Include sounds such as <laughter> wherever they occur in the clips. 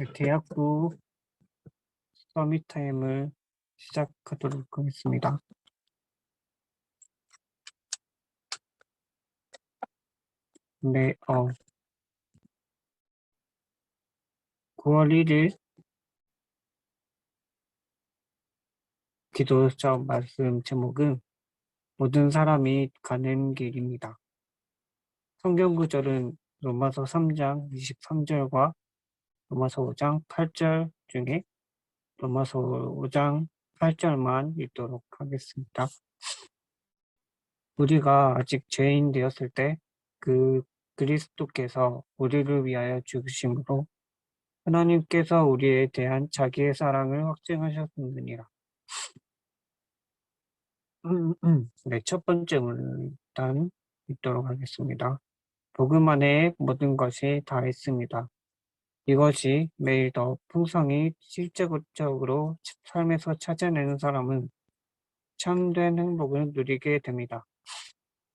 네, 대학부 서밋 타임을 시작하도록 하겠습니다. 네, 어, 9월 1일 기도적 말씀 제목은 모든 사람이 가는 길입니다. 성경 구절은 로마서 3장 23절과 로마서 5장 8절 중에 로마서 5장 8절만 읽도록 하겠습니다. 우리가 아직 죄인 되었을 때 그 그리스도께서 우리를 위하여 죽으심으로 하나님께서 우리에 대한 자기의 사랑을 확증하셨느니라. 네, 첫 번째 문을 일단 읽도록 하겠습니다. 복음 안에 모든 것이 다 있습니다. 이것이 매일 더 풍성히 실제적으로 삶에서 찾아내는 사람은 참된 행복을 누리게 됩니다.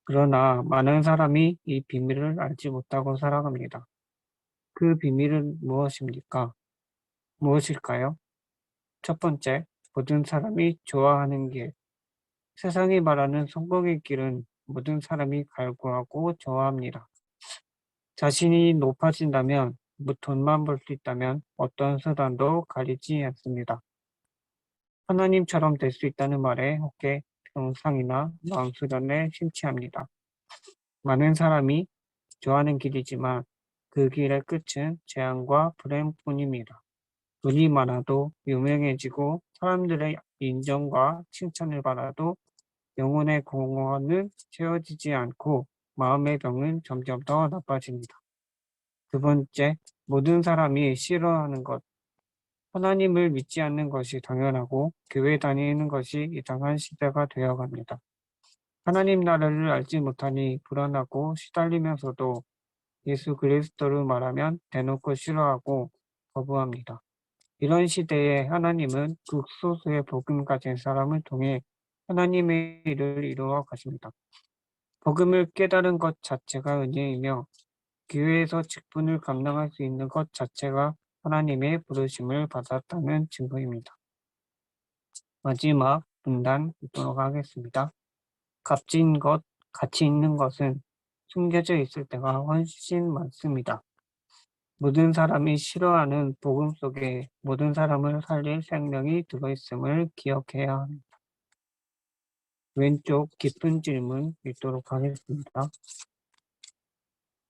그러나 많은 사람이 이 비밀을 알지 못하고 살아갑니다. 그 비밀은 무엇입니까? 무엇일까요? 첫 번째, 모든 사람이 좋아하는 길. 세상이 말하는 성공의 길은 모든 사람이 갈구하고 좋아합니다. 자신이 높아진다면, 뭐 돈만 벌 수 있다면 어떤 수단도 가리지 않습니다. 하나님처럼 될 수 있다는 말에 혹해 병상이나 마음수련에 심취합니다. 많은 사람이 좋아하는 길이지만 그 길의 끝은 재앙과 불행뿐입니다. 돈이 많아도 유명해지고 사람들의 인정과 칭찬을 받아도 영혼의 공허는 채워지지 않고 마음의 병은 점점 더 나빠집니다. 두 번째, 모든 사람이 싫어하는 것. 하나님을 믿지 않는 것이 당연하고 교회 다니는 것이 이상한 시대가 되어갑니다. 하나님 나라를 알지 못하니 불안하고 시달리면서도 예수 그리스도를 말하면 대놓고 싫어하고 거부합니다. 이런 시대에 하나님은 극소수의 복음 가진 사람을 통해 하나님의 일을 이루어 가십니다. 복음을 깨달은 것 자체가 은혜이며 교회에서 직분을 감당할 수 있는 것 자체가 하나님의 부르심을 받았다는 증거입니다. 마지막 분단 읽도록 하겠습니다. 값진 것, 가치 있는 것은 숨겨져 있을 때가 훨씬 많습니다. 모든 사람이 싫어하는 복음 속에 모든 사람을 살릴 생명이 들어있음을 기억해야 합니다. 왼쪽 깊은 질문 읽도록 하겠습니다.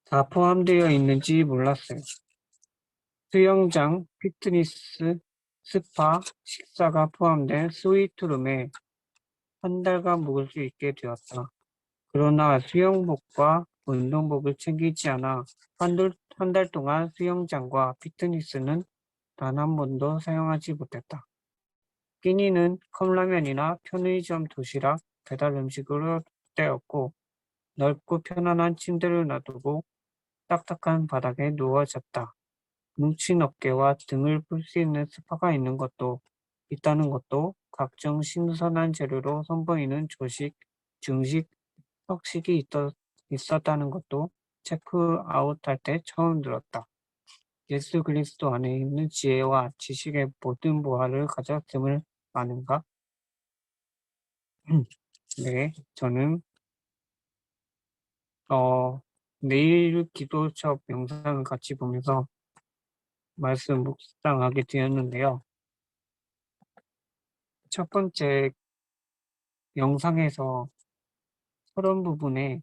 다 포함되어 있는지 몰랐어요. 수영장, 피트니스, 스파, 식사가 포함된 스위트룸에 한 달간 묵을 수 있게 되었다. 그러나 수영복과 운동복을 챙기지 않아 한달 동안 수영장과 피트니스는 단 한 번도 사용하지 못했다. 끼니는 컵라면이나 편의점 도시락, 배달 음식으로 때웠고 넓고 편안한 침대를 놔두고 딱딱한 바닥에 누워 잤다. 뭉친 어깨와 등을 풀 수 있는 스파가 있는 것도 있다는 것도 각종 신선한 재료로 선보이는 조식, 중식, 석식이 있었, 있었다는 것도 체크아웃할 때 처음 들었다. 예수 그리스도 안에 있는 지혜와 지식의 모든 보화를 가졌음을 아는가? <clears throat> 네, 저는 어, 내일 기도 수업 영상을 같이 보면서 말씀 묵상하게 되었는데요. 첫 번째 영상에서 서론 부분에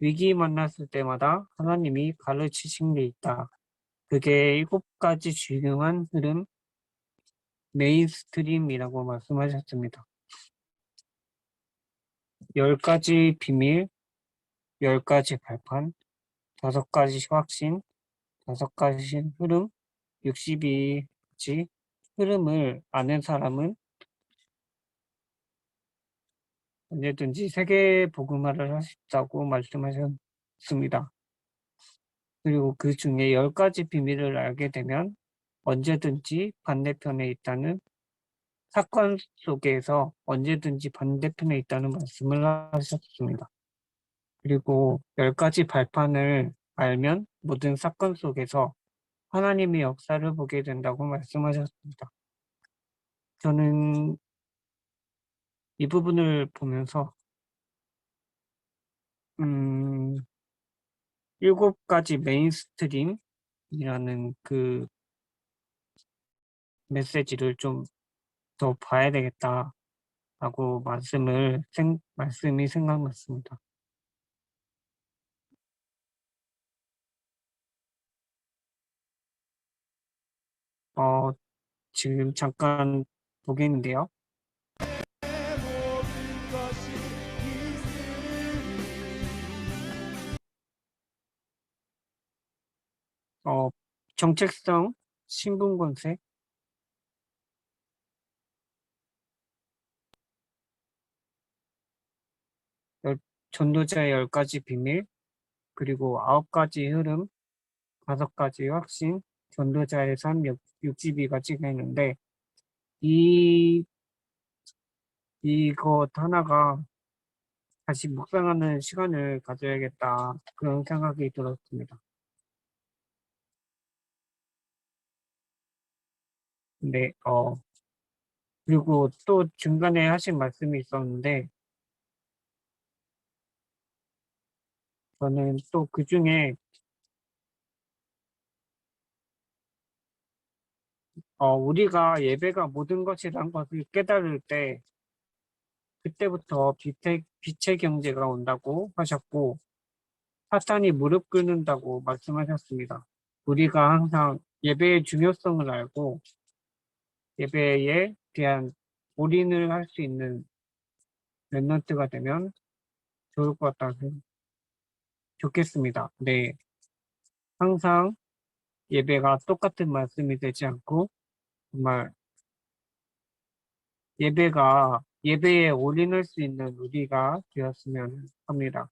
위기 만났을 때마다 하나님이 가르치신 게 있다. 그게 일곱 가지 중요한 흐름, 메인스트림이라고 말씀하셨습니다. 열 가지 비밀, 열 가지 발판, 다섯 가지 확신, 다섯 가지 흐름, 62가지 흐름을 아는 사람은 언제든지 세계 복음화를 있다고 말씀하셨습니다. 그리고 그 중에 열 가지 비밀을 알게 되면 언제든지 반대편에 있다는 사건 속에서 언제든지 반대편에 있다는 말씀을 하셨습니다. 그리고 열 가지 발판을 알면 모든 사건 속에서 하나님의 역사를 보게 된다고 말씀하셨습니다. 저는 이 부분을 보면서 음, 일곱 가지 메인스트림이라는 그 메시지를 좀 더 봐야 되겠다라고 말씀을 생, 말씀이 생각났습니다. 어, 지금 잠깐 보겠는데요. 어, 정책성 신분 권세 전도자의 열 가지 비밀 그리고 아홉 가지 흐름 다섯 가지 확신 전도자의 삶 62가지가 있는데 이 이것 하나가 다시 묵상하는 시간을 가져야겠다 그런 생각이 들었습니다. 네, 어, 그리고 또 중간에 하신 말씀이 있었는데, 저는 또 그 중에, 어, 우리가 예배가 모든 것이란 것을 깨달을 때, 그때부터 빛의, 빛의 경제가 온다고 하셨고, 사탄이 무릎 꿇는다고 말씀하셨습니다. 우리가 항상 예배의 중요성을 알고, 예배에 대한 올인을 할 수 있는 랩런트가 되면 좋을 것 같다는 좋겠습니다. 네. 항상 예배가 똑같은 말씀이 되지 않고 정말 예배가 예배에 올인할 수 있는 우리가 되었으면 합니다.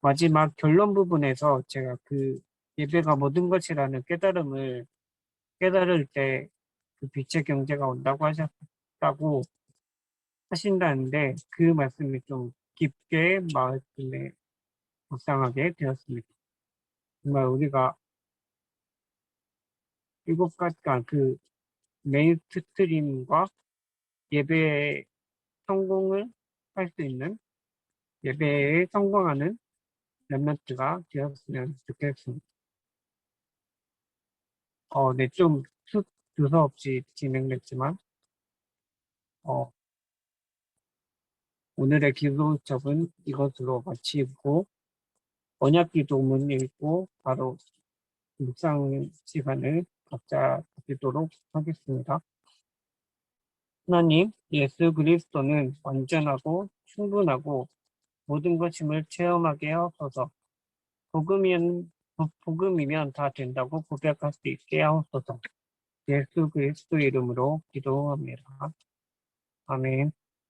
마지막 결론 부분에서 제가 그 예배가 모든 것이라는 깨달음을 깨달을 때 그 빛의 경제가 온다고 하셨다고 하신다는데 그 말씀이 좀 깊게 마음에 묵상하게 되었습니다. 정말 우리가 일곱 가지가 그 메인 스트림과 예배에 성공을 할 수 있는 예배에 성공하는 랩런트가 되었으면 좋겠습니다. 어, 네, 좀 수, 두서없이 진행됐지만, 어, 오늘의 기도첩은 이것으로 마치고, 언약 기도문 읽고, 바로 묵상 시간을 각자 가지도록 하겠습니다. 하나님, 예수 그리스도는 완전하고 충분하고 모든 것임을 체험하게 하옵소서. 복음이면, 복음이면 다 된다고 고백할 수 있게 하옵소서. 예수 그리스도 이름으로 기도합니다. 아멘.